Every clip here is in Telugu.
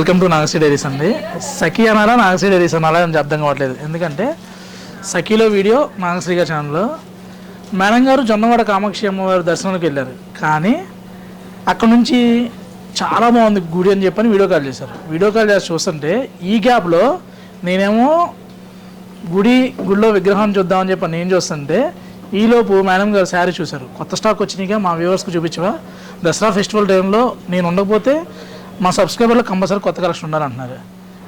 వెల్కమ్ టు నాగశ్రీ డైరీస్ అండి. సఖీ అనాలా నాగశ్రీ డైరీస్ అనాలా అని అర్థం కావట్లేదు. ఎందుకంటే సఖీలో వీడియో నాగశ్రీ గారి ఛానల్లో. మేడం గారు జొన్నవాడ కామాక్షి అమ్మవారి దర్శనానికి వెళ్ళారు. కానీ అక్కడ నుంచి చాలా బాగుంది గుడి అని చెప్పని వీడియో కాల్ చేశారు. వీడియో కాల్ చేసి చూస్తుంటే ఈ గ్యాప్లో నేనేమో గుడి గుడిలో విగ్రహం చూద్దామని చెప్పి నేను చూస్తుంటే ఈలోపు మేడం గారు శారీ చూశారు. కొత్త స్టాక్ వచ్చినాక మా వ్యూవర్స్కి చూపించవా? దసరా ఫెస్టివల్ టైంలో నేను ఉండకపోతే మా సబ్స్క్రైబర్లో కంపల్సరీ కొత్త కలెక్షన్ ఉండాలంటున్నారు.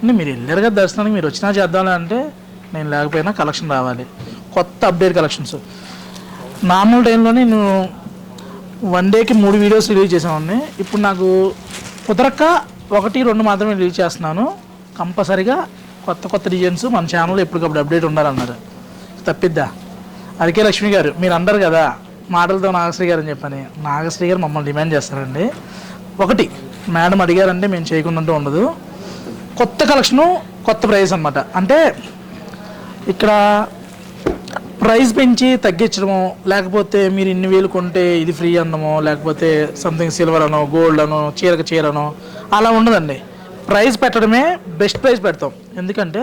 అంటే మీరు వెళ్ళారు కదా దర్శనానికి మీరు వచ్చినా చేద్దామని అంటే నేను లేకపోయినా కలెక్షన్ రావాలి. కొత్త అప్డేట్ కలెక్షన్స్ నార్మల్ టైంలో నేను వన్ డేకి మూడు వీడియోస్ రిలీజ్ చేసామండి ఇప్పుడు నాకు కుదరక ఒకటి రెండు మాత్రమే రిలీజ్ చేస్తున్నాను. కంపల్సరిగా కొత్త కొత్త డిజైన్స్ మన ఛానల్లో ఎప్పటికప్పుడు అప్డేట్ ఉండాలన్నారు. తప్పిద్దా? అరికే లక్ష్మి గారు మీరు అందరు కదా మాటలతో నాగశ్రీ గారు అని చెప్పని. నాగశ్రీ గారు మమ్మల్ని డిమాండ్ చేస్తారండి. ఒకటి. మేడం అడిగారంటే మేము చేయకుండా ఉండదు. కొత్త కలెక్షను కొత్త ప్రైస్ అనమాట అంటే ఇక్కడ ప్రైస్ పెంచి తగ్గించడము లేకపోతే మీరు ఇన్ని వేలు కొంటే ఇది ఫ్రీ అన్నమో లేకపోతే సంథింగ్ సిల్వర్ అనో గోల్డ్ అనో చీరకు చీరనో అలా ఉండదండి. ప్రైస్ పెట్టడమే బెస్ట్ ప్రైస్ పెడతాం. ఎందుకంటే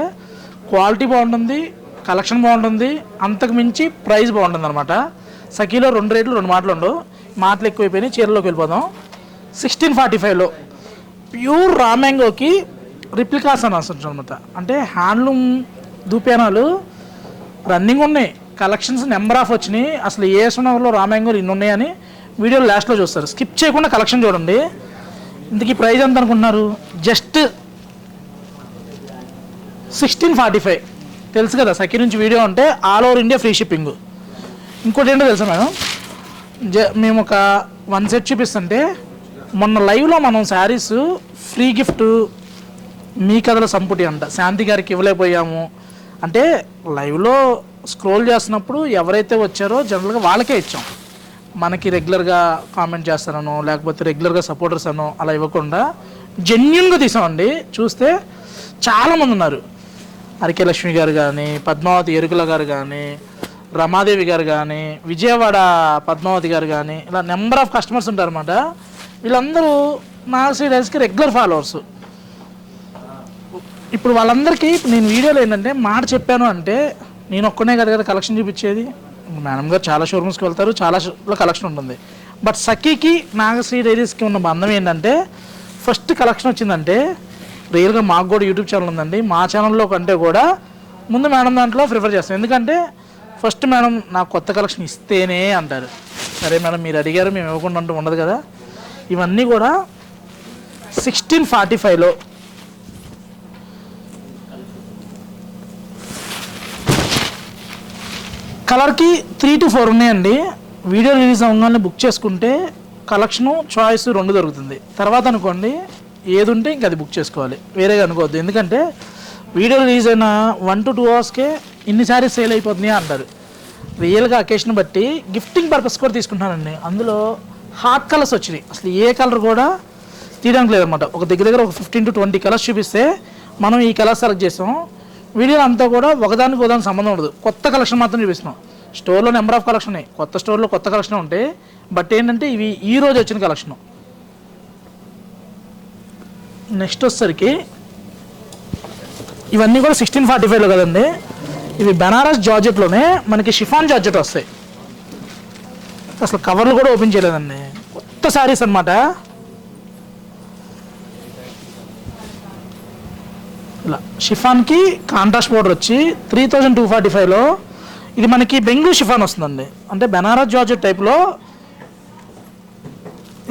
క్వాలిటీ బాగుంటుంది కలెక్షన్ బాగుంటుంది అంతకు మించి ప్రైస్ బాగుంటుంది అనమాట సఖీలో రెండు రేట్లు రెండు మాటలు ఉండవు. మాటలు ఎక్కువైపోయినాయి చీరలోకి వెళ్ళిపోదాం. సిక్స్టీన్ ఫార్టీ ఫైవ్లో ప్యూర్ రామ్యాంగోకి రిప్లికాస్ అని వస్తుంది అనమాట అంటే హ్యాండ్లూమ్ దూపేనాలు రన్నింగ్ ఉన్నాయి. కలెక్షన్స్ నెంబర్ ఆఫ్ వచ్చినాయి. అసలు ఏ సునగర్లో రామాయంగోలు ఇన్ని ఉన్నాయని వీడియో లాస్ట్లో చూస్తారు. స్కిప్ చేయకుండా కలెక్షన్ చూడండి. ఇంతకీ ప్రైజ్ ఎంత అనుకుంటున్నారు? జస్ట్ సిక్స్టీన్ ఫార్టీ ఫైవ్ తెలుసు కదా సఖీ నుంచి వీడియో అంటే all over India free shipping. ఇంకోటి ఏంటో తెలుసా మేడం? జ మేము ఒక వన్ సెట్ చూపిస్తుంటే మొన్న లైవ్లో మనం శారీస్ ఫ్రీ గిఫ్ట్ మీ కథల సంపుటి అంట. శాంతి గారికి ఇవ్వలేకపోయాము. అంటే లైవ్లో స్క్రోల్ చేస్తున్నప్పుడు ఎవరైతే వచ్చారో జనరల్గా వాళ్ళకే ఇచ్చాం. మనకి రెగ్యులర్గా కామెంట్ చేస్తానో లేకపోతే రెగ్యులర్గా సపోర్టర్స్ అనో అలా ఇవ్వకుండా జెన్యున్గా తీసామండి. చూస్తే చాలామంది ఉన్నారు. అరికే లక్ష్మి గారు కానీ పద్మావతి ఎరుకుల గారు కానీ రమాదేవి గారు కానీ విజయవాడ పద్మావతి గారు కానీ ఇలా నెంబర్ ఆఫ్ కస్టమర్స్ ఉంటారన్నమాట. వీళ్ళందరూ నాగశ్రీ డైస్కి రెగ్యులర్ ఫాలోవర్స్. ఇప్పుడు వాళ్ళందరికీ ఇప్పుడు నేను వీడియోలో ఏంటంటే మాట చెప్పాను అంటే నేను ఒక్కనే కదా కదా కలెక్షన్ చూపించేది. మేడం గారు చాలా షోరూమ్స్కి వెళ్తారు చాలా కలెక్షన్ ఉంటుంది. బట్ సఖీకి నాగశ్రీ డైరీస్కి ఉన్న బంధం ఏంటంటే ఫస్ట్ కలెక్షన్ వచ్చిందంటే రియల్గా మాకు కూడా యూట్యూబ్ ఛానల్ ఉందండి. మా ఛానల్లో కంటే కూడా ముందు మేడం దాంట్లో ప్రిఫర్ చేస్తాం. ఎందుకంటే ఫస్ట్ మేడం నాకు కొత్త కలెక్షన్ ఇస్తేనే అంటారు. సరే మేడం మీరు అడిగారు మేము ఇవ్వకుండా ఉండదు కదా. ఇవన్నీ కూడా సిక్స్టీన్ ఫార్టీ ఫైవ్లో కలర్కి త్రీ టు ఫోర్ ఉన్నాయండి. వీడియో రిలీజ్ అవ్వగానే బుక్ చేసుకుంటే కలెక్షను చాయిస్ రెండు దొరుకుతుంది. తర్వాత అనుకోండి ఏది ఉంటే ఇంక అది బుక్ చేసుకోవాలి. వేరేగా అనుకోవద్దు. ఎందుకంటే వీడియో రిలీజ్ అయిన వన్ టు టూ అవర్స్కే ఇన్ని సారీస్ సేల్ అయిపోతున్నాయి అంటారు. రియల్గా అకేషన్ బట్టి గిఫ్టింగ్ పర్పస్ కూడా తీసుకుంటున్నానండి. అందులో హాట్ కలర్స్ వచ్చినాయి. అసలు ఏ కలర్ కూడా తీయడానికి లేదనమాట ఒక దగ్గర దగ్గర ఒక ఫిఫ్టీన్ టు ట్వంటీ కలర్స్ చూపిస్తే మనం ఈ కలర్ సెలెక్ట్ చేసాం. వీడియోలో అంతా కూడా ఒకదానికి ఒకదానికి సంబంధం ఉండదు. కొత్త కలెక్షన్ మాత్రం చూపిస్తున్నాం. స్టోర్లో నెంబర్ ఆఫ్ కలెక్షన్ ఉన్నాయి. కొత్త స్టోర్లో కొత్త కలెక్షన్ ఉంటాయి బట్ ఏంటంటే ఇవి ఈ రోజు వచ్చిన కలెక్షన్ నెక్స్ట్ వచ్చేసరికి ఇవన్నీ కూడా సిక్స్టీన్ ఫార్టీ ఫైవ్లో కదండి. ఇవి బెనారస్ జార్జెట్లోనే మనకి షిఫాన్ జార్జెట్ వస్తాయి. అసలు కవర్లు కూడా ఓపెన్ చేయలేదండి. కొత్త శారీస్ అన్నమాట. ఇలా షిఫాన్కి కాంట్రాస్ట్ బోర్డర్ వచ్చి త్రీ థౌజండ్ టూ ఫార్టీ ఫైవ్లో ఇది మనకి బెంగళూరు షిఫాన్ వస్తుందండి. అంటే బెనారస్ జార్జెట్ టైప్లో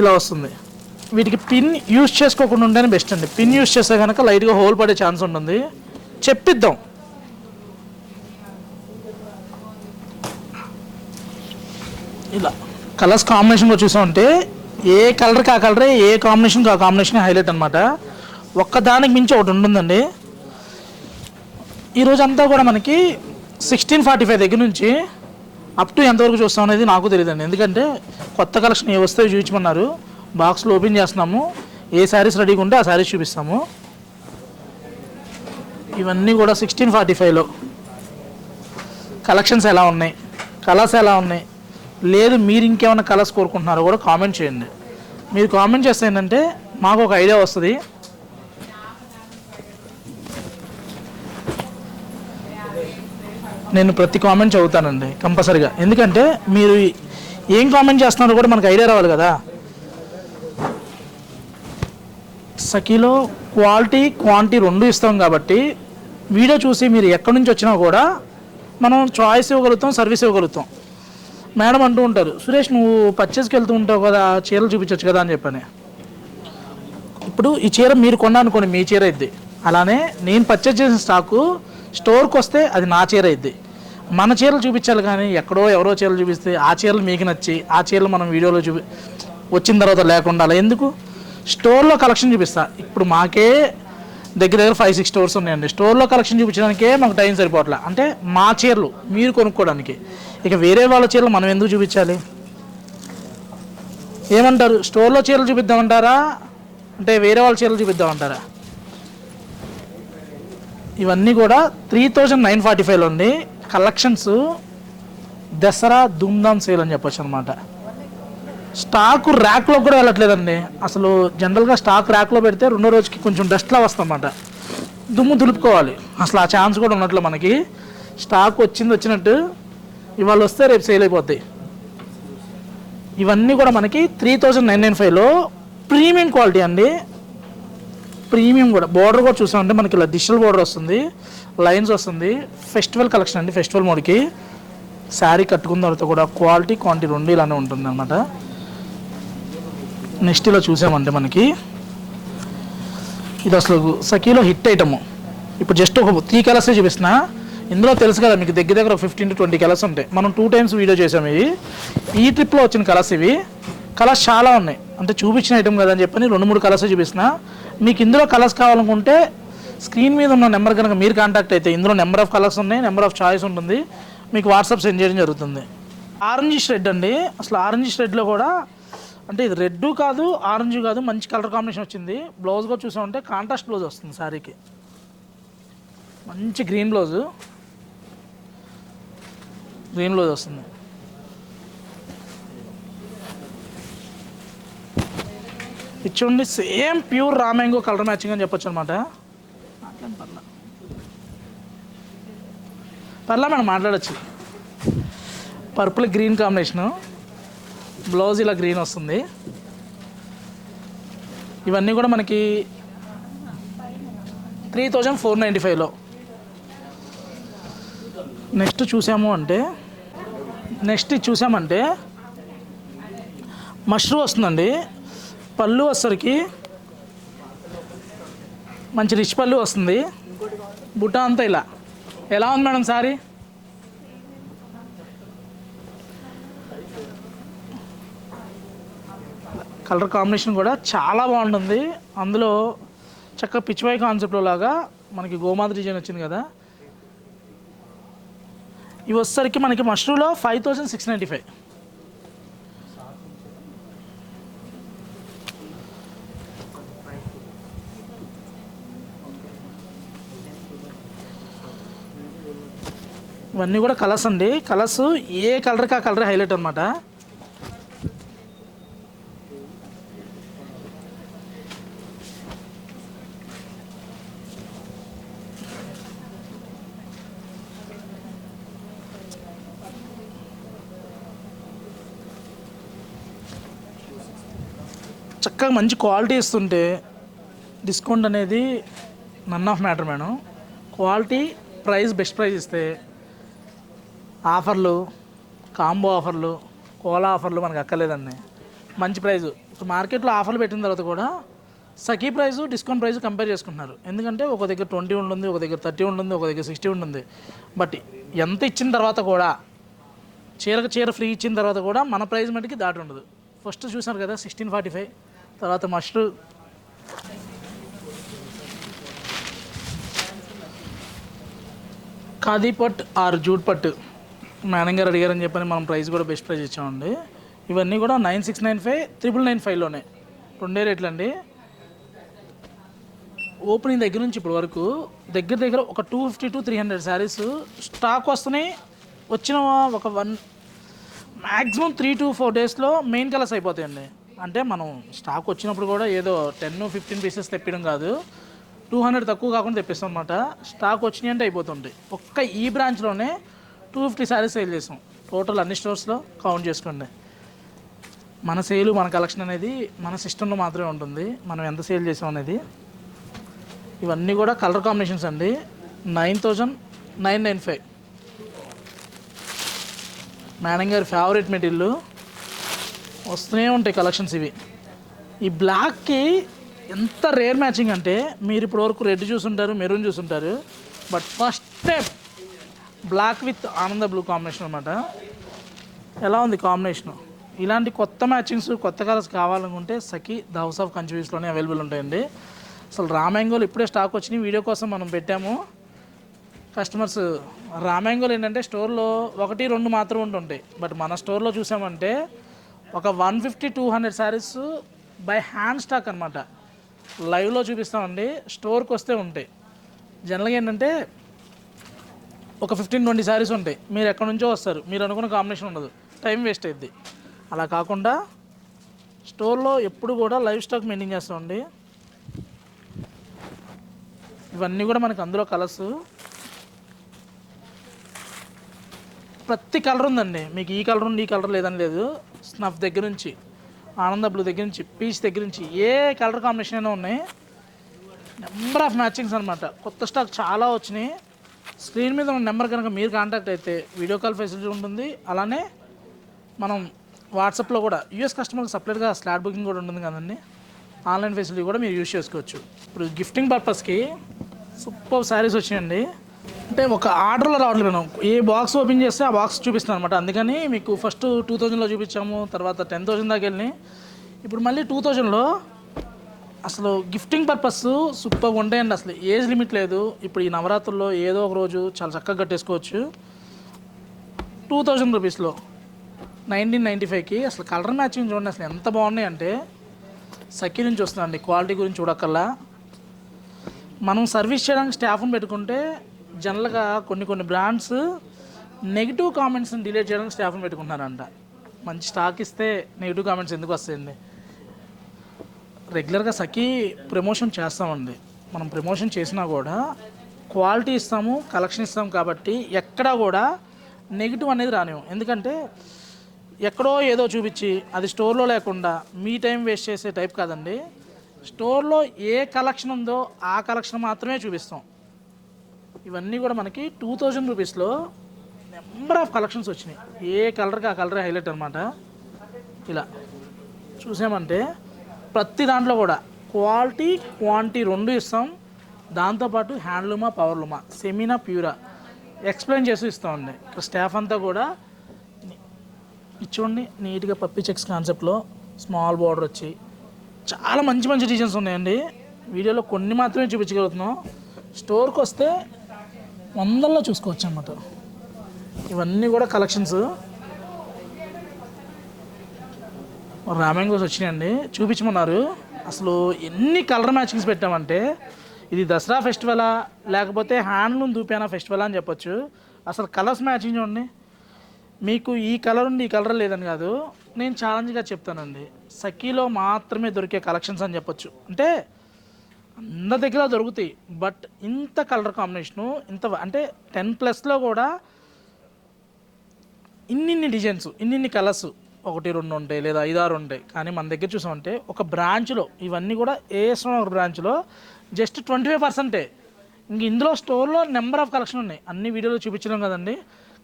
ఇలా వస్తుంది. వీటికి పిన్ యూజ్ చేసుకోకుండా ఉంటేనే బెస్ట్ అండి. పిన్ యూజ్ చేస్తే కనుక లైట్గా హోల్ పడే ఛాన్స్ ఉంటుంది. చెప్పిద్దాం. ఇలా. కలర్స్ కాంబినేషన్ కూడా చూసామంటే ఏ కలర్కి ఆ కలరే ఏ కాంబినేషన్కి ఆ కాంబినేషన్ హైలైట్ అనమాట ఒక్కదానికి మించి ఒకటి ఉంటుందండి. ఈరోజు అంతా కూడా మనకి సిక్స్టీన్ ఫార్టీ ఫైవ్ దగ్గర నుంచి అప్ టు ఎంతవరకు చూస్తాం అనేది నాకు తెలియదండి. ఎందుకంటే కొత్త కలెక్షన్ ఏ వస్తే చూపించమన్నారు. బాక్స్లో ఓపెన్ చేస్తున్నాము. ఏ శారీస్ రెడీగా ఉంటే ఆ శారీస్ చూపిస్తాము. ఇవన్నీ కూడా సిక్స్టీన్ ఫార్టీ ఫైవ్లో కలెక్షన్స్ ఎలా ఉన్నాయి? కలర్స్ ఎలా ఉన్నాయి? లేదు మీరు ఇంకేమైనా కలర్స్ కోరుకుంటున్నారో కూడా కామెంట్ చేయండి. మీరు కామెంట్ చేస్తే ఏంటంటే మాకు ఒక ఐడియా వస్తుంది. నేను ప్రతి కామెంట్ చదువుతానండి కంపల్సరిగా. ఎందుకంటే మీరు ఏం కామెంట్ చేస్తున్నారో కూడా మనకు ఐడియా రావాలి కదా. సఖీలో క్వాలిటీ క్వాంటిటీ రెండు ఇస్తాం కాబట్టి వీడియో చూసి మీరు ఎక్కడి నుంచి వచ్చినా కూడా మనం చాయిస్ ఇవ్వగలుగుతాం సర్వీస్ ఇవ్వగలుగుతాం. మేడం అంటూ ఉంటారు సురేష్ నువ్వు పర్చేస్కి వెళ్తూ ఉంటావు కదా చీరలు చూపించవచ్చు కదా అని చెప్పని. ఇప్పుడు ఈ చీర మీరు కొన్నానుకోండి మీ చీర ఇద్ది అలానే నేను పర్చేస్ చేసిన స్టాకు స్టోర్కి వస్తే అది నా చీర ఇద్ది మన చీరలు చూపించాలి కానీ ఎక్కడో ఎవరో చీరలు చూపిస్తే ఆ చీరలు మీకు నచ్చి ఆ చీరలు మనం వీడియోలో చూపి వచ్చిన తర్వాత లేకుండా అలా ఎందుకు? స్టోర్లో కలెక్షన్ చూపిస్తా. ఇప్పుడు మాకే దగ్గర దగ్గర ఫైవ్ సిక్స్ స్టోర్స్ ఉన్నాయండి. స్టోర్లో కలెక్షన్ చూపించడానికే మాకు టైం సరిపోవట్లే. అంటే మా చీరలు మీరు కొనుక్కోవడానికి. ఇక వేరే వాళ్ళ చీరలు మనం ఎందుకు చూపించాలి? ఏమంటారు? స్టోర్లో చీరలు చూపిద్దామంటారా? అంటే వేరే వాళ్ళ చీరలు చూపిద్దామంటారా? ఇవన్నీ కూడా త్రీ థౌజండ్ నైన్ ఫార్టీ ఫైవ్లో ఉంది కలెక్షన్స్ దసరా ధూమ్ధామ్ సేల్ అని చెప్పొచ్చు అనమాట స్టాక్ ర్యాక్లో కూడా వెళ్ళట్లేదండి. అసలు జనరల్గా స్టాక్ ర్యాక్లో పెడితే రెండో రోజుకి కొంచెం డస్ట్లా వస్తుందన్నమాట. దుమ్ము దులుపుకోవాలి. అసలు ఆ ఛాన్స్ కూడా ఉన్నట్లు మనకి. స్టాక్ వచ్చింది వచ్చినట్టు ఇవాళ వస్తే రేపు సేల్ అయిపోతాయి ఇవన్నీ కూడా మనకి త్రీ థౌజండ్ నైన్ నైన్ ఫైవ్లో ప్రీమియం క్వాలిటీ అండి. ప్రీమియం కూడా. బోర్డర్ కూడా చూసామంటే మనకి ఇలా డిజిటల్ బోర్డర్ వస్తుంది. లైన్స్ వస్తుంది. ఫెస్టివల్ కలెక్షన్ అండి ఫెస్టివల్ మోడ్కి. శారీ కట్టుకున్న తర్వాత కూడా క్వాలిటీ క్వాంటిటీ రెండు ఇలానే ఉంటుంది అనమాట నెక్స్ట్ ఇలా చూసామంటే మనకి. ఇది అసలు సఖీలో హిట్ ఐటమ్. ఇప్పుడు జస్ట్ ఒక త్రీ కలర్సే చూపిస్తున్నా. ఇందులో తెలుసు కదా మీకు దగ్గర దగ్గర ఫిఫ్టీన్ టు ట్వంటీ కలర్స్ ఉంటాయి. మనం టూ టైమ్స్ వీడియో చేసాము ఇవి ఈ ట్రిప్లో వచ్చిన కలర్స్ ఇవి. కలర్స్ చాలా ఉన్నాయి. అంటే చూపించిన ఐటమ్ కదా అని చెప్పని రెండు మూడు కలర్స్ చూపిస్తున్నా. మీకు ఇందులో కలర్స్ కావాలనుకుంటే స్క్రీన్ మీద ఉన్న నెంబర్ కనుక మీరు కాంటాక్ట్ అయితే ఇందులో నెంబర్ ఆఫ్ కలర్స్ ఉన్నాయి నెంబర్ ఆఫ్ చాయిస్ ఉంటుంది. మీకు వాట్సాప్ సెండ్ చేయడం జరుగుతుంది. ఆరెంజ్ షెడ్ అండి. అసలు ఆరెంజ్ షెడ్లో కూడా అంటే ఇది రెడ్ కాదు ఆరెంజ్ కాదు మంచి కలర్ కాంబినేషన్ వచ్చింది. బ్లౌజ్ కూడా చూసామంటే కాంట్రాస్ట్ బ్లౌజ్ వస్తుంది శారీకి మంచి గ్రీన్ బ్లౌజ్ గ్రీన్ బ్లౌజ్ వస్తుంది. ఇది చూడండి సేమ్ ప్యూర్ రామ్యాంగో కలర్ మ్యాచింగ్ అని చెప్పొచ్చు అనమాట పర్లా. పర్లా మేడం మాట్లాడచ్చు. పర్పుల్ గ్రీన్ కాంబినేషను బ్లౌజ్ ఇలా గ్రీన్ వస్తుంది. ఇవన్నీ కూడా మనకి త్రీ థౌజండ్ ఫోర్ నైంటీ ఫైవ్లో నెక్స్ట్ చూసాము అంటే నెక్స్ట్ చూసామంటే మష్రూమ్ వస్తుందండి. పళ్ళు వచ్చరికి మంచి రిచ్ పళ్ళు వస్తుంది. బుట్ట అంతా ఇలా. ఎలా ఉంది మేడం సారీ? కలర్ కాంబినేషన్ కూడా చాలా బాగుంటుంది. అందులో చక్కగా పిచ్చివాయి కాన్సెప్ట్లో లాగా మనకి గోమాత డిజైన్ వచ్చింది కదా. ఇవి వచ్చేసరికి మనకి మష్రూలో five thousand six ninety five ఇవన్నీ కూడా కలర్స్ అండి. కలర్స్ ఏ కలర్కి ఆ కలర్ హైలైట్ అనమాట ఇంకా మంచి క్వాలిటీ ఇస్తుంటే డిస్కౌంట్ అనేది none of matter madam. Quality price best price ఇస్తే ఆఫర్లు కాంబో ఆఫర్లు కోలా ఆఫర్లు మనకు అక్కర్లేదండి. మంచి ప్రైస్. ఇప్పుడు మార్కెట్లో ఆఫర్లు పెట్టిన తర్వాత కూడా Sakhi price discount price compare చేసుకుంటున్నారు. ఎందుకంటే ఒక దగ్గర ట్వంటీ ఉంటుంది ఒక దగ్గర థర్టీ ఉంటుంది ఒక దగ్గర సిక్స్టీ ఉంటుంది. బట్ ఎంత ఇచ్చిన తర్వాత కూడా చీరకు చీర ఫ్రీ ఇచ్చిన తర్వాత కూడా మన ప్రైస్ మటుకి దాటి ఉండదు. ఫస్ట్ చూసారు కదా సిక్స్టీన్ ఫార్టీ ఫైవ్. తర్వాత మస్ట్ ఖాదీ పట్ ఆర్ జూట్ పట్టు మేనేజర్ గారు అడిగారని చెప్పని మనం ప్రైస్ కూడా బెస్ట్ ప్రైస్ ఇచ్చామండి. ఇవన్నీ కూడా nine six nine five triple nine ఫైవ్లోనే రెండే రేట్లు అండి ఓపెనింగ్ దగ్గర నుంచి ఇప్పటి వరకు దగ్గర దగ్గర ఒక two fifty to three hundred saris stock వస్తున్నాయి. వచ్చిన ఒక one maximum three to four డేస్లో మెయిన్ కలర్స్ అయిపోతాయండి. అంటే మనం స్టాక్ వచ్చినప్పుడు కూడా ఏదో టెన్ ఫిఫ్టీన్ పీసెస్ తెప్పడం కాదు. టూ హండ్రెడ్ తక్కువ కాకుండా తెప్పిస్తాం అనమాట స్టాక్ వచ్చినాయి అంటే అయిపోతుంటాయి. ఒక్క ఈ బ్రాంచ్లోనే టూ ఫిఫ్టీ శారీస్ సేల్ చేసాం. టోటల్ అన్ని స్టోర్స్లో కౌంట్ చేసుకోండి. మన సేలు మన కలెక్షన్ అనేది మన సిస్టంలో మాత్రమే ఉంటుంది. మనం ఎంత సేల్ చేసాం అనేది. ఇవన్నీ కూడా కలర్ కాంబినేషన్స్ అండి. Nine thousand nine nine five madam గారి ఫేవరెట్ మెటీరియల్ వస్తూనే ఉంటాయి కలెక్షన్స్ ఇవి. ఈ బ్లాక్కి ఎంత రేర్ మ్యాచింగ్ అంటే మీరు ఇప్పుడు వరకు రెడ్ చూసుంటారు మెరూన్ చూసుంటారు but first time black with ఆనంద బ్లూ కాంబినేషన్ అనమాట ఎలా ఉంది కాంబినేషను ఇలాంటి కొత్త మ్యాచింగ్స్ కొత్త కలర్స్ కావాలనుకుంటే సఖి ద హౌస్ ఆఫ్ కన్ఫ్యూజ్లోనే అవైలబుల్ ఉంటాయండి. అసలు రామ్యాంగోలు ఇప్పుడే స్టాక్ వచ్చినాయి వీడియో కోసం మనం పెట్టాము. కస్టమర్స్ రామ్యాంగోలు ఏంటంటే స్టోర్లో ఒకటి రెండు మాత్రం ఉంటుంటాయి. బట్ మన స్టోర్లో చూసామంటే ఒక one fifty two hundred saris by hand stock అనమాట లైవ్లో చూపిస్తామండి. స్టోర్కి వస్తే ఉంటాయి. జనరల్గా ఏంటంటే ఒక ఫిఫ్టీన్ ట్వంటీ శారీస్ ఉంటాయి. మీరు ఎక్కడి నుంచో వస్తారు. మీరు అనుకున్న కాంబినేషన్ ఉండదు. టైం వేస్ట్ అయింది అలా కాకుండా స్టోర్లో ఎప్పుడు కూడా లైవ్ స్టాక్ మెయింటైన్ చేస్తామండి. ఇవన్నీ కూడా మనకి అందులో కలర్స్. ప్రతి కలర్ ఉందండి. మీకు ఈ కలర్ ఉంది ఈ కలర్ లేదని లేదు. స్నఫ్ దగ్గర నుంచి ఆనంద బ్లూ దగ్గర నుంచి పీచ్ దగ్గర నుంచి ఏ కలర్ కాంబినేషన్ అయినా ఉన్నాయి. నెంబర్ ఆఫ్ మ్యాచింగ్స్ అనమాట కొత్త స్టాక్ చాలా వచ్చినాయి. స్క్రీన్ మీద ఉన్న నెంబర్ కనుక మీరు కాంటాక్ట్ అయితే వీడియో కాల్ ఫెసిలిటీ ఉంటుంది. అలానే మనం వాట్సాప్లో కూడా యూఎస్ కస్టమర్కి సపరేట్గా స్లాట్ బుకింగ్ కూడా ఉంటుంది కదండి. ఆన్లైన్ ఫెసిలిటీ కూడా మీరు యూజ్ చేసుకోవచ్చు. ఇప్పుడు గిఫ్టింగ్ పర్పస్కి సూపర్ శారీస్ వచ్చినాయండి. అంటే ఒక ఆర్డర్లో రావట్లేదు మనం ఏ బాక్స్ ఓపెన్ చేస్తే ఆ బాక్స్ చూపిస్తాను అనమాట అందుకని మీకు ఫస్ట్ టూ థౌజండ్లో చూపించాము తర్వాత టెన్ థౌజండ్ దాకా వెళ్ళి ఇప్పుడు మళ్ళీ టూ థౌజండ్లో అసలు గిఫ్టింగ్ పర్పస్ సూపర్గా ఉంటాయండి అసలు. ఏజ్ లిమిట్ లేదు. ఇప్పుడు ఈ నవరాత్రుల్లో ఏదో ఒక రోజు చాలా చక్కగా కట్టేసుకోవచ్చు. టూ థౌజండ్ రూపీస్లో నైన్టీన్ నైంటీ ఫైవ్కి అసలు కలర్ మ్యాచింగ్ చూడండి అసలు ఎంత బాగున్నాయి అంటే సఖీ నుంచి వస్తుందండి. క్వాలిటీ గురించి చూడక్కల్లా మనం సర్వీస్ చేయడానికి స్టాఫ్ని పెట్టుకుంటే జనరల్గా కొన్ని కొన్ని బ్రాండ్స్ నెగిటివ్ కామెంట్స్ని డిలీట్ చేయడానికి స్టాఫ్ని పెట్టుకుంటున్నారంట. మంచి స్టాక్ ఇస్తే నెగిటివ్ కామెంట్స్ ఎందుకు వస్తాయండి? రెగ్యులర్గా సఖీ ప్రమోషన్ చేస్తామండి. మనం ప్రమోషన్ చేసినా కూడా క్వాలిటీ ఇస్తాము కలెక్షన్ ఇస్తాం కాబట్టి ఎక్కడా కూడా నెగిటివ్ అనేది రానివ్వం. ఎందుకంటే ఎక్కడో ఏదో చూపించి అది స్టోర్లో లేకుండా మీ టైం వేస్ట్ చేసే టైప్ కాదండి. స్టోర్లో ఏ కలెక్షన్ ఉందో ఆ కలెక్షన్ మాత్రమే చూపిస్తాం. ఇవన్నీ కూడా మనకి టూ థౌజండ్ రూపీస్లో నెంబర్ ఆఫ్ కలెక్షన్స్ వచ్చినాయి. ఏ కలర్కి ఆ కలరే హైలైట్ అనమాట ఇలా చూసామంటే ప్రతి దాంట్లో కూడా క్వాలిటీ క్వాంటిటీ రెండు ఇస్తాం. దాంతోపాటు హ్యాండ్లూమా పవర్లూమా సెమీనా ప్యూరా ఎక్స్ప్లెయిన్ చేసి ఇస్తామండి ఇక్కడ స్టాఫ్ అంతా కూడా ఇచ్చుకోండి నీట్గా పప్పి చెక్స్ కాన్సెప్ట్లో స్మాల్ బార్డర్ వచ్చి చాలా మంచి మంచి డిజైన్స్ ఉన్నాయండి. వీడియోలో కొన్ని మాత్రమే చూపించగలుగుతున్నాం. స్టోర్కి వస్తే వందల్లో చూసుకోవచ్చు అన్నమాట ఇవన్నీ కూడా కలెక్షన్స్. రామెంగోస్ వచ్చినాయండి. చూపించమన్నారు. అసలు ఎన్ని కలర్ మ్యాచింగ్స్ పెట్టామంటే ఇది దసరా ఫెస్టివలా లేకపోతే హ్యాండ్లూమ్ దూపేనా ఫెస్టివల్ అని చెప్పొచ్చు. అసలు కలర్స్ మ్యాచింగ్ చూడండి. మీకు ఈ కలర్ ఉంది ఈ కలర్ లేదని కాదు. నేను ఛాలెంజ్గా చెప్తానండి. సఖీలో మాత్రమే దొరికే కలెక్షన్స్ అని చెప్పొచ్చు. అంటే అందరి దగ్గర దొరుకుతాయి. బట్ ఇంత కలర్ కాంబినేషను ఇంత అంటే టెన్ ప్లస్లో కూడా ఇన్నిన్ని డిజైన్స్ ఇన్నిన్ని కలర్స్ ఒకటి రెండు ఉంటాయి లేదా ఐదారు ఉంటాయి. కానీ మన దగ్గర చూసామంటే ఒక బ్రాంచ్లో ఇవన్నీ కూడా ఏ ఒక బ్రాంచ్లో జస్ట్ ట్వంటీ ఫైవ్ పర్సెంటే. ఇంక ఇందులో స్టోర్లో నెంబర్ ఆఫ్ కలెక్షన్ ఉన్నాయి. అన్ని వీడియోలో చూపించడం కదండి.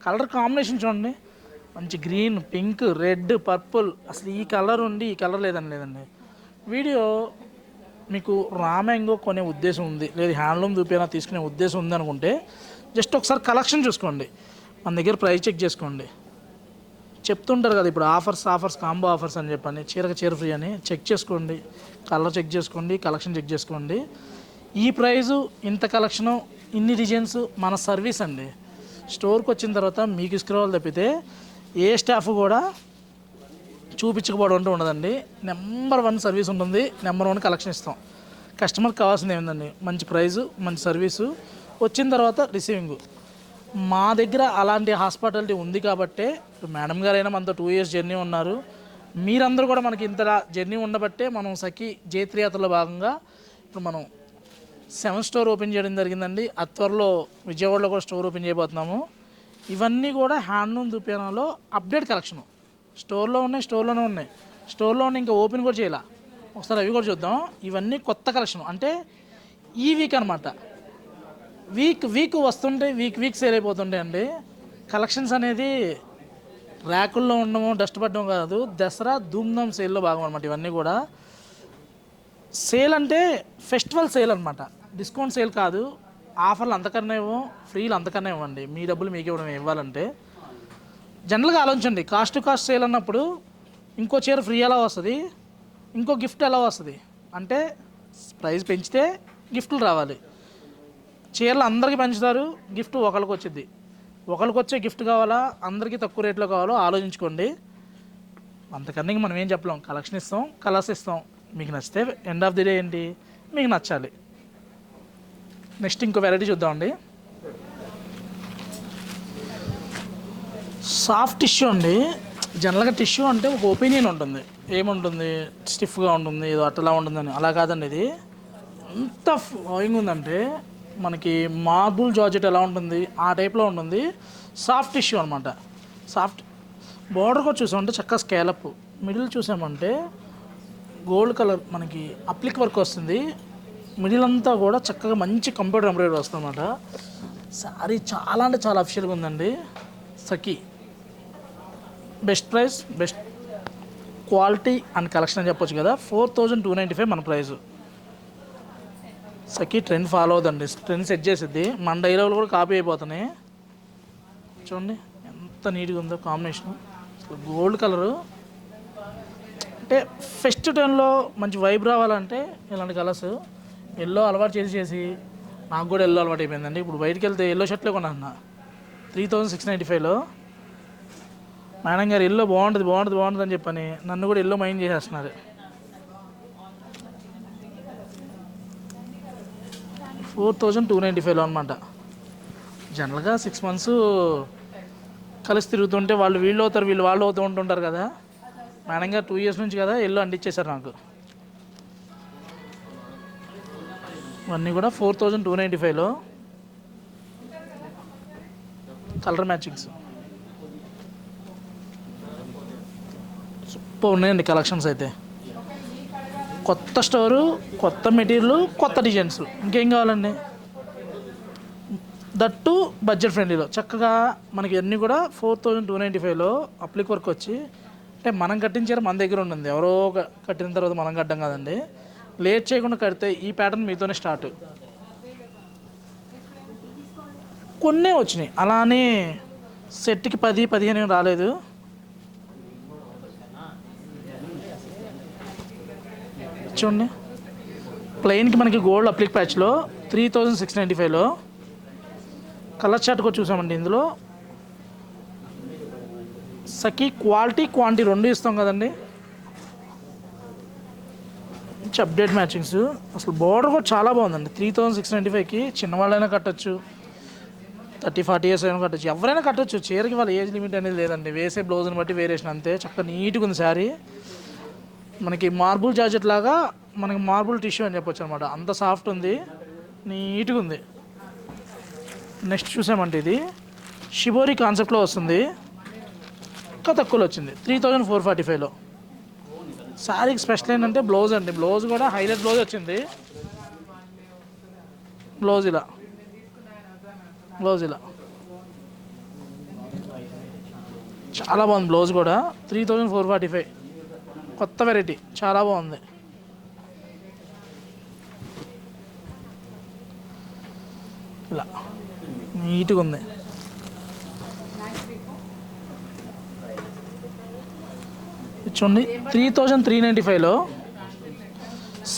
కలర్ కాంబినేషన్ చూడండి. మంచి గ్రీన్ పింక్ రెడ్ పర్పుల్ అసలు ఈ కలర్ ఉండి ఈ కలర్ లేదని లేదండి. వీడియో మీకు రామ్యాంగో కొనే ఉద్దేశం ఉంది. లేదు హ్యాండ్లూమ్ దూపేనా తీసుకునే ఉద్దేశం ఉంది అనుకుంటే జస్ట్ ఒకసారి కలెక్షన్ చూసుకోండి. మన దగ్గర ప్రైస్ చెక్ చేసుకోండి. చెప్తుంటారు కదా ఇప్పుడు ఆఫర్స్ ఆఫర్స్ కాంబో ఆఫర్స్ అని చెప్పని చీరకు చీర ఫ్రీ అని చెక్ చేసుకోండి. కలర్ చెక్ చేసుకోండి కలెక్షన్ చెక్ చేసుకోండి. ఈ ప్రైజు ఇంత కలెక్షను ఇన్ని డిజైన్స్ మన సర్వీస్ అండి. స్టోర్కి వచ్చిన తర్వాత మీకు ఇసుకురావాలి తప్పితే ఏ స్టాఫ్ కూడా చూపించకపోవడం అంటూ ఉండదండి. నెంబర్ వన్ సర్వీస్ ఉంటుంది. నెంబర్ వన్ కలెక్షన్ ఇస్తాం. కస్టమర్కి కావాల్సింది ఏమిందండి? మంచి ప్రైజు మంచి సర్వీసు వచ్చిన తర్వాత రిసీవింగ్ మా దగ్గర అలాంటి హాస్పిటాలిటీ ఉంది కాబట్టే ఇప్పుడు మేడం గారైనా మనతో టూ ఇయర్స్ జర్నీ ఉన్నారు. మీరందరూ కూడా మనకి ఇంత జర్నీ ఉండబట్టే మనం సఖి జయత్రియాత్రలో భాగంగా ఇప్పుడు మనం సెవెన్ స్టోర్ ఓపెన్ చేయడం జరిగిందండి. అత్వరలో విజయవాడలో కూడా స్టోర్ ఓపెన్ చేయబోతున్నాము. ఇవన్నీ కూడా హ్యాండ్లూమ్ దుకాణంలో అప్డేట్ కలెక్షను స్టోర్లో ఉన్నాయి స్టోర్లోనే ఉన్నాయి. స్టోర్లో ఉన్నాయి ఇంకా ఓపెన్ కూడా చేయాల? ఒకసారి అవి కూడా చూద్దాం. ఇవన్నీ కొత్త కలెక్షన్. అంటే ఈ వీక్ అనమాట వీక్ వీక్ వస్తుంటే వీక్ వీక్ సేల్ అయిపోతుంటాయి అండి. కలెక్షన్స్ అనేది ర్యాకుల్లో ఉండము డస్ట్ పడడం కాదు. దసరా ధూమ్ధామ్ సేల్లో భాగం అనమాట ఇవన్నీ కూడా. సేల్ అంటే ఫెస్టివల్ సేల్ అనమాట డిస్కౌంట్ సేల్ కాదు. ఆఫర్లు అంతకన్నా ఇవ్వం ఫ్రీలు అంతకన్నా ఇవ్వండి. మీ డబ్బులు మీకు ఇవ్వడం ఇవ్వాలంటే. జనరల్గా ఆలోచించండి. కాస్ట్ టు కాస్ట్ సేల్ అన్నప్పుడు ఇంకో చీర ఫ్రీ ఎలా వస్తుంది? ఇంకో గిఫ్ట్ ఎలా వస్తుంది? అంటే ప్రైస్ పెంచితే గిఫ్ట్లు రావాలి. చీరలు అందరికీ పెంచుతారు గిఫ్ట్ ఒకరికి వచ్చింది ఒకరికి వచ్చే గిఫ్ట్ కావాలా? అందరికీ తక్కువ రేట్లో కావాలో ఆలోచించుకోండి. అంతకన్నా మనం ఏం చెప్పలేం. కలెక్షన్ ఇస్తాం కలర్స్ ఇస్తాం. మీకు నచ్చితే ఎండ్ ఆఫ్ ది డే ఏంటి? మీకు నచ్చాలి. నెక్స్ట్ ఇంకో వెరైటీ చూద్దామండి. సాఫ్ట్ టిష్యూ అండి. జనరల్గా టిష్యూ అంటే ఒక ఒపీనియన్ ఉంటుంది. ఏముంటుంది? స్టిఫ్గా ఉంటుంది ఏదో అట్లా ఉంటుందని. అలా కాదండి ఇది. ఎంత ఫ్లోయింగ్ ఉందంటే మనకి మార్బుల్ జార్జెట్ ఎలా ఉంటుంది? ఆ టైప్లో ఉంటుంది. సాఫ్ట్ టిష్యూ అనమాట సాఫ్ట్ బోర్డర్ కూడా చూసామంటే చక్కగా స్కేలప్. మిడిల్ చూసామంటే గోల్డ్ కలర్ మనకి అప్లిక్ వర్క్ వస్తుంది. మిడిల్ అంతా కూడా చక్కగా మంచి కంప్యూటర్ ఎంబ్రాయిడరీ వస్తుంది అనమాట సారీ చాలా అంటే చాలా అఫిషియల్గా ఉందండి. Sakhi. Best price best quality and collection అని చెప్పొచ్చు కదా. Four thousand two ninety five మన ప్రైస్. సఖీ ట్రెండ్ ఫాలో అవుతుందండి ట్రెండ్ సెట్ చేసిద్ది. మన డైలాగులు కూడా కాపీ అయిపోతున్నాయి. చూడండి ఎంత నీట్గా ఉందో కాంబినేషన్. అసలు గోల్డ్ కలరు. అంటే ఫెస్ట్ టైంలో మంచి వైబ్ రావాలంటే ఇలాంటి కలర్స్. ఎల్లో అలవాటు చేసి చేసి నాకు కూడా ఎల్లో అలవాటు అయిపోయిందండి. ఇప్పుడు బయటకు వెళ్తే ఎల్లో షర్ట్లే కొన్నా త్రీ థౌజండ్ సిక్స్ నైంటీ ఫైవ్లో. మేడం గారు ఎల్లో బాగుంటుంది బాగుంటుంది బాగుంటుంది అని చెప్పని నన్ను కూడా ఎల్లో మైండ్ చేసేస్తున్నారు. ఫోర్ థౌజండ్ టూ నైంటీ ఫైవ్లో అనమాట జనరల్గా సిక్స్ మంత్స్ కలిసి తిరుగుతుంటే వాళ్ళు వీళ్ళు అవుతారు వీళ్ళు వాళ్ళు అవుతూ ఉంటుంటారు కదా. మేడం గారు టూ ఇయర్స్ నుంచి కదా ఎల్లో అంటించేశారు నాకు. ఇవన్నీ కూడా ఫోర్ థౌజండ్ టూ నైంటీ ఫైవ్లో కలర్ మ్యాచింగ్స్. సూపర్ ఉన్నాయండి కలెక్షన్స్ అయితే. కొత్త స్టోరు కొత్త మెటీరియల్ కొత్త డిజైన్స్. ఇంకేం కావాలండి? దట్టు బడ్జెట్ ఫ్రెండ్లీలో చక్కగా మనకి అన్నీ కూడా ఫోర్ థౌజండ్ టూ నైంటీ ఫైవ్లో అప్లిక్ వర్క్ వచ్చి అంటే మనం కట్టించారు మన దగ్గర ఉంటుంది ఎవరో ఒక- కట్టిన తర్వాత మనం కట్టడం కాదండి. లేట్ చేయకుండా కడితే ఈ ప్యాటర్న్ మీతోనే స్టార్ట్ కొన్నే వచ్చినాయి. అలానే సెట్కి పది పదిహేను రాలేదు. చూడండి. ప్లెయిన్కి మనకి గోల్డ్ అప్లిక్ ప్యాచ్లో త్రీ థౌజండ్ సిక్స్ నైంటీ ఫైవ్లో కలర్ చార్ట్ కూడా చూసామండి ఇందులో. సఖీ క్వాలిటీ క్వాంటిటీ రెండు ఇస్తాం కదండి. మంచి అప్డేట్ మ్యాచింగ్స్ అసలు బోర్డర్ కూడా చాలా బాగుందండి. త్రీ థౌజండ్ సిక్స్ నైంటీ ఫైవ్కి చిన్నవాళ్ళైనా కట్టచ్చు. థర్టీ ఫార్టీ ఇయర్స్ అయినా కట్టచ్చు. ఎవరైనా కట్టచ్చు. చీరకి వాళ్ళ ఏజ్ లిమిట్ అనేది లేదండి. వేసే బ్లౌజ్ని బట్టి వేరేసిన అంతే. చక్కగా నీట్గా ఉంది శారీ. మనకి మార్బుల్ జార్జెట్ లాగా మనకి మార్బుల్ టిష్యూ అని చెప్పొచ్చు అనమాట అంత సాఫ్ట్ ఉంది నీట్గా ఉంది. నెక్స్ట్ చూసామంటే ఇది షిబోరి కాన్సెప్ట్లో వస్తుంది. ఇంకా తక్కువలో వచ్చింది. త్రీ థౌజండ్ ఫోర్ ఫార్టీ ఫైవ్లో. శారీకి స్పెషల్ ఏంటంటే బ్లౌజ్ అండి. బ్లౌజ్ కూడా హైలైట్ బ్లౌజ్ వచ్చింది. బ్లౌజ్ ఇలా. బ్లౌజ్ ఇలా. చాలా బాగుంది బ్లౌజ్ కూడా. Three thousand four forty five. కొత్త వెరైటీ చాలా బాగుంది. ఇలా నీట్గా ఉంది. చూడండి త్రీ థౌజండ్ త్రీ నైంటీ ఫైవ్లో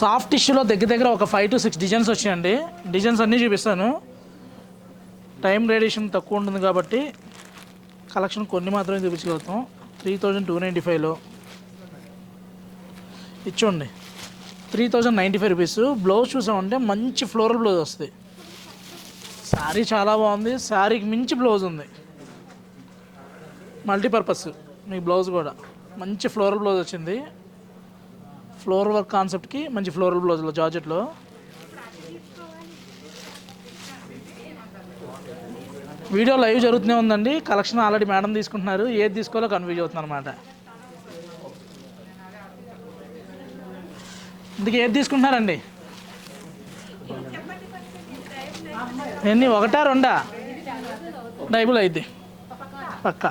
సాఫ్ట్ టిష్యూలో దగ్గర దగ్గర ఒక ఫైవ్ టు సిక్స్ డిజైన్స్ వచ్చాయండి. డిజైన్స్ అన్నీ చూపిస్తాను. టైం రేడియేషన్ తక్కువ ఉంటుంది కాబట్టి కలెక్షన్ కొన్ని మాత్రమే చూపించగలుగుతాం. త్రీ థౌజండ్ టూ నైంటీ ఫైవ్లో ఇచ్చోండి. Three thousand ninety five rupees blouse చూసామంటే మంచి ఫ్లోరల్ బ్లౌజ్ వస్తుంది శారీ చాలా బాగుంది. శారీకి మించి బ్లౌజ్ ఉంది. మల్టీపర్పస్ మీ బ్లౌజ్ కూడా. మంచి ఫ్లోరల్ బ్లౌజ్ వచ్చింది. ఫ్లోర్ వర్క్ కాన్సెప్ట్కి మంచి ఫ్లోరల్ బ్లౌజ్లో జార్జెట్లో వీడియో లైవ్ జరుగుతూనే ఉందండి. కలెక్షన్ ఆల్రెడీ మేడం తీసుకుంటున్నారు. ఏది తీసుకోవాలో కన్ఫ్యూజ్ అవుతుంది అనమాట ఇందుకు ఏది తీసుకుంటున్నారండి? ఎన్ని ఒకటా రెండా? డైబుల్ అయింది పక్క.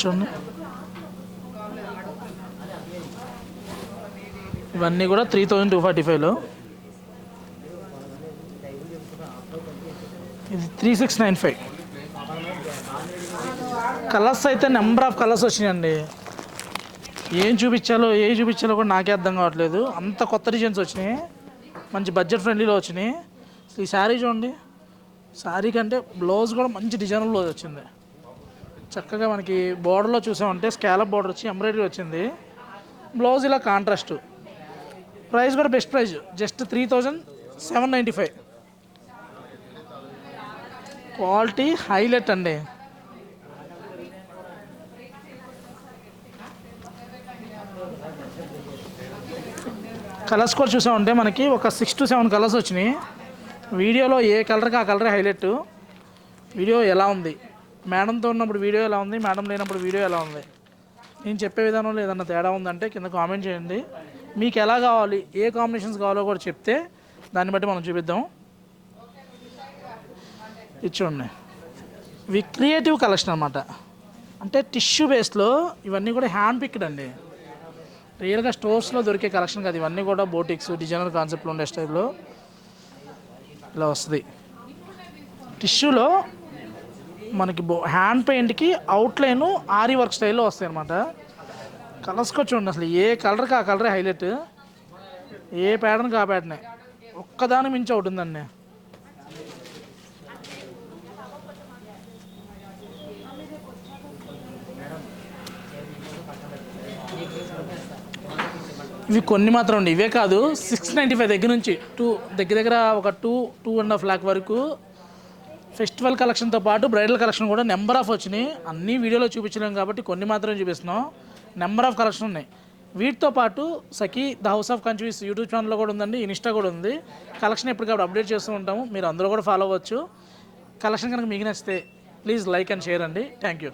చూడండి. ఇవన్నీ కూడా త్రీ థౌజండ్ టూ ఫార్టీ ఫైవ్లో ఇది three six nine five colours అయితే నెంబర్ ఆఫ్ కలర్స్ వచ్చినాయండి. ఏం చూపించాలో ఏ చూపించాలో కూడా నాకే అర్థం కావట్లేదు. అంత కొత్త డిజైన్స్ వచ్చినాయి. మంచి బడ్జెట్ ఫ్రెండ్లీలో వచ్చినాయి. ఈ శారీ చూడండి. శారీ కంటే బ్లౌజ్ కూడా మంచి డిజైన్ బ్లౌజ్ వచ్చింది. చక్కగా మనకి బోర్డర్లో చూసామంటే స్కాలప్ బోర్డర్ వచ్చి ఎంబ్రాయిడరీ వచ్చింది. బ్లౌజ్ ఇలా కాంట్రాస్ట్ ప్రైస్ కూడా best price just three thousand seven ninety five quality highlight అండి. కలర్స్ కూడా చూసామంటే మనకి ఒక సిక్స్ టు సెవెన్ కలర్స్ వచ్చినాయి. వీడియోలో ఏ కలర్కి ఆ కలర్ హైలైట్ వీడియో ఎలా ఉంది? మేడంతో ఉన్నప్పుడు వీడియో ఎలా ఉంది? మేడం లేనప్పుడు వీడియో ఎలా ఉంది? నేను చెప్పే విధానంలో ఏదన్నా తేడా ఉందంటే కింద కామెంట్ చేయండి. మీకు ఎలా కావాలి? ఏ కాంబినేషన్స్ కావాలో కూడా చెప్తే దాన్ని బట్టి మనం చూపిద్దాం. ఇది వి ఇవి క్రియేటివ్ కలెక్షన్ అనమాట అంటే టిష్యూ బేస్లో ఇవన్నీ కూడా హ్యాండ్ పిక్డ్ అండి. రియల్గా స్టోర్స్లో దొరికే కలెక్షన్ కాదు. ఇవన్నీ కూడా బోటిక్స్ డిజైనర్ కాన్సెప్ట్లో ఉండే స్టైల్లో ఇలా వస్తుంది. టిష్యూలో మనకి బో హ్యాండ్ పెయింట్కి అవుట్లైన్ ఆరి వర్క్ స్టైల్లో వస్తాయి అనమాట కలర్స్ చూడండి అసలు ఏ కలర్కి ఆ కలరే హైలైట్ ఏ ప్యాటర్న్కి ఆ ప్యాటర్నే ఒక్కదాని మించి ఒకటి ఉందండి. ఇవి కొన్ని మాత్రం అండి. ఇవే కాదు సిక్స్ నైంటీ ఫైవ్ దగ్గర నుంచి టూ దగ్గర దగ్గర ఒక two two and half lakh వరకు ఫెస్టివల్ కలెక్షన్తో పాటు బ్రైడల్ కలెక్షన్ కూడా నెంబర్ ఆఫ్ వచ్చినాయి. అన్ని వీడియోలో చూపించలేం కాబట్టి కొన్ని మాత్రమే చూపిస్తున్నాం. నెంబర్ ఆఫ్ కలెక్షన్ ఉన్నాయి. వీటితో పాటు Sakhi the house of confuse YouTube ఛానల్లో కూడా ఉందండి ఇన్స్టా కూడా ఉంది. కలెక్షన్ ఎప్పటికప్పుడు అప్డేట్ చేస్తూ ఉంటాము. మీరు అందరూ కూడా ఫాలో అవ్వచ్చు. కలెక్షన్ కనుక మీకు నచ్చితే ప్లీజ్ లైక్ అండ్ షేర్ అండి. Thank you